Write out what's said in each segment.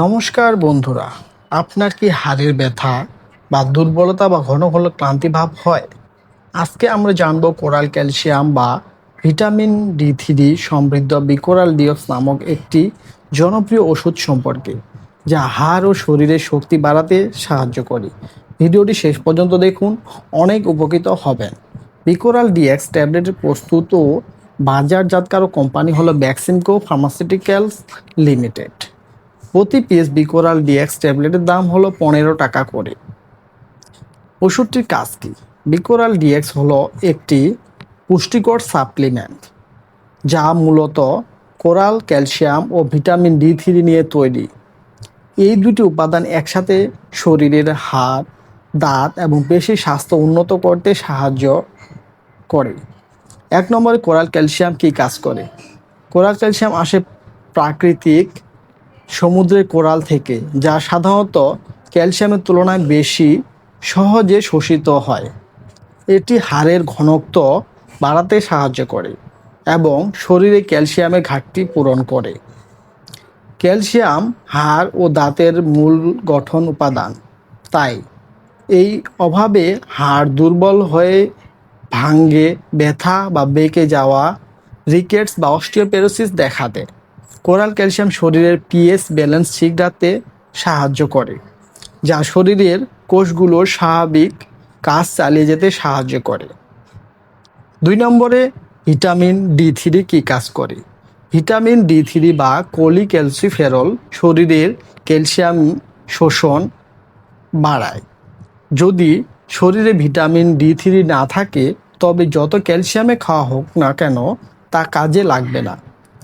নমস্কার বন্ধুরা, আপনার কি হাড়ের ব্যথা বা দুর্বলতা বা ঘন ঘন ক্লান্তি ভাব হয়? আজকে আমরা জানব কোরাল ক্যালসিয়াম বা ভিটামিন ডি থ্রি সমৃদ্ধ বিকোরাল ডিওক্স নামক একটি জনপ্রিয় ওষুধ সম্পর্কে, যা হাড় ও শরীরের শক্তি বাড়াতে সাহায্য করে। ভিডিওটি শেষ পর্যন্ত দেখুন, অনেক উপকৃত হবেন। বিকোরাল ডিএক্স ট্যাবলেটের প্রস্তুত বাজারজাতকারক কোম্পানি হলো ভ্যাকসিনকো ফার্মাসিউটিক্যালস লিমিটেড। প্রতি পিস বিকোরাল ডিএক্স ট্যাবলেটের দাম হলো পনেরো টাকা করে। ওষুধটির কাজ কি? বিকোরাল ডিএক্স হলো একটি পুষ্টিকর সাপ্লিমেন্ট, যা মূলত কোরাল, ক্যালসিয়াম ও ভিটামিন ডি থ্রি নিয়ে তৈরি। এই দুটি উপাদান একসাথে শরীরের হাড়, দাঁত এবং পেশি স্বাস্থ্য উন্নত করতে সাহায্য করে। এক নম্বরে কোরাল, ক্যালসিয়াম কী কাজ করে? কোরাল, ক্যালসিয়াম আসে প্রাকৃতিক সমুদ্রের কোরাল থেকে, যা সাধারণত ক্যালসিয়ামের তুলনায় বেশি সহজে শোষিত হয়। এটি হাড়ের ঘনত্ব বাড়াতে সাহায্য করে এবং শরীরে ক্যালসিয়ামের ঘাটতি পূরণ করে। ক্যালসিয়াম হাড় ও দাঁতের মূল গঠন উপাদান। তাই এই অভাবে হাড় দুর্বল হয়ে ভাঙ্গে, ব্যথা বা বেঁকে যাওয়া, রিকেটস বা অস্টিওপেরোসিস দেখা দেয়। কোরাল ক্যালসিয়াম শরীরের পিএস ব্যালেন্স ঠিক রাখতে সাহায্য করে, যা শরীরের কোষগুলোর স্বাভাবিক কাজ চালিয়ে যেতে সাহায্য করে। দুই নম্বরে ভিটামিন ডি থ্রি কী কাজ করে? ভিটামিন ডি থ্রি বা কোলিক্যালসিফেরল শরীরের ক্যালসিয়াম শোষণ বাড়ায়। যদি শরীরে ভিটামিন ডি থ্রি না থাকে, তবে যত ক্যালসিয়ামে খাওয়া হোক না কেন, তা কাজে লাগবে না।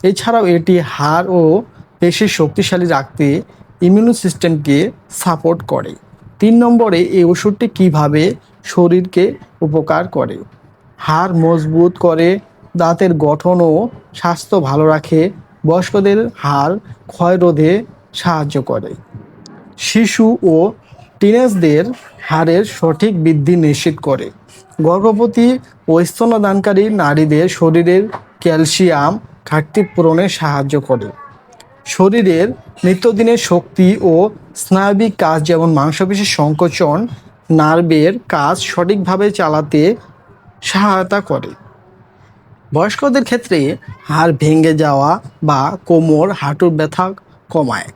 এছাড়াও এটি হাড় ও পেশি শক্তিশালী রাখতে ইমিউন সিস্টেমকে সাপোর্ট করে। তিন নম্বরে এই ওষুধটি কীভাবে শরীরকে উপকার করে? হাড় মজবুত করে, দাঁতের গঠন ও স্বাস্থ্য ভালো রাখে, বয়স্কদের হাড় ক্ষয় রোধে সাহায্য করে। শিশু ও টিনেজদের হাড়ের সঠিক বৃদ্ধি নিশ্চিত করে। গর্ভবতী ও স্তনদানকারী নারীদের শরীরের ক্যালসিয়াম ঘাটতি পূরণে সাহায্য করে। শরীরের নিত্যদিনের শক্তি ও স্নায়বিক কাজ যেমন মাংসপেশির সংকোচন, নার্ভের কাজ সঠিকভাবে চালাতে সহায়তা করে। বয়স্কদের ক্ষেত্রে হাড় ভেঙে যাওয়া বা কোমর, হাঁটুর ব্যথা কমায়।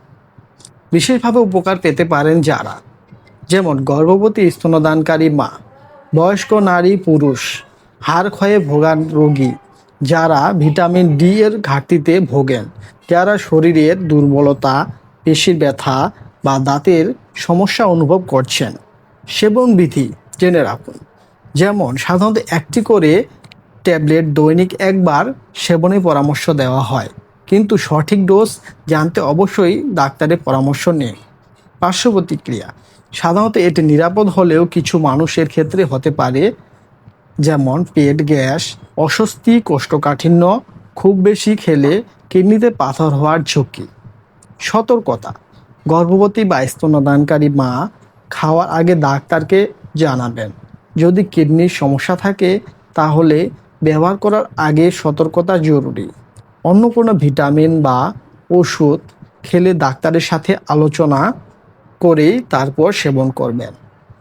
বিশেষভাবে উপকার পেতে পারেন যারা, যেমন গর্ভবতী স্তনদানকারী মা, বয়স্ক নারী, পুরুষ হাড় ক্ষয়ে ভোগান রোগী। যারা ভিটামিন ডি এর ঘাটতিতে ভোগেন, যারা শরীরের দুর্বলতা, পেশির ব্যথা বা দাঁতের সমস্যা অনুভব করছেন সেবন বিধি জেনে রাখুন। যেমন, সাধারণত একটি করে ট্যাবলেট দৈনিক একবার সেবনের পরামর্শ দেওয়া হয়, কিন্তু সঠিক ডোজ জানতে অবশ্যই ডাক্তারের পরামর্শ নিন। পার্শ্ব প্রতিক্রিয়া সাধারণত এটি নিরাপদ হলেও কিছু মানুষের ক্ষেত্রে হতে পারে যেমন পেট গ্যাস, অস্বস্তি, কোষ্ঠকাঠিন্য, খুব বেশি খেলে কিডনিতে পাথর হওয়ার ঝুঁকি। সতর্কতা, গর্ভবতী বা স্তনদানকারী মা খাওয়ার আগে ডাক্তারকে জানাবেন। যদি কিডনির সমস্যা থাকে, তাহলে ব্যবহার করার আগে সতর্কতা জরুরি। অন্য কোনো ভিটামিন বা ওষুধ খেলে ডাক্তারের সাথে আলোচনা করেই তারপর সেবন করবেন।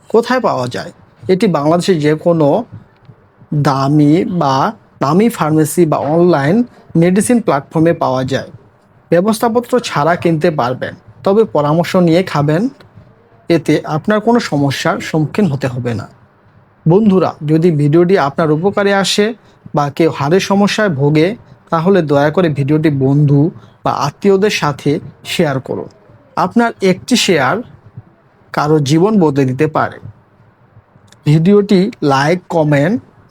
কোথায় পাওয়া যায়? এটি বাংলাদেশের যে কোনো দামি বা দামি ফার্মেসি বা অনলাইন মেডিসিন প্ল্যাটফর্মে পাওয়া যায়। ব্যবস্থাপত্র ছাড়া কিনতে পারবেন, তবে পরামর্শ নিয়ে খাবেন। এতে আপনার কোনো সমস্যার সম্মুখীন হতে হবে না। বন্ধুরা, যদি ভিডিওটি আপনার উপকারে আসে বা কেউ হাড়ের সমস্যায় ভোগে, তাহলে দয়া করে ভিডিওটি বন্ধু বা আত্মীয়দের সাথে শেয়ার করুন। আপনার একটি শেয়ার কারও জীবন বদলে দিতে পারে। ভিডিওটি লাইক কমেন্ট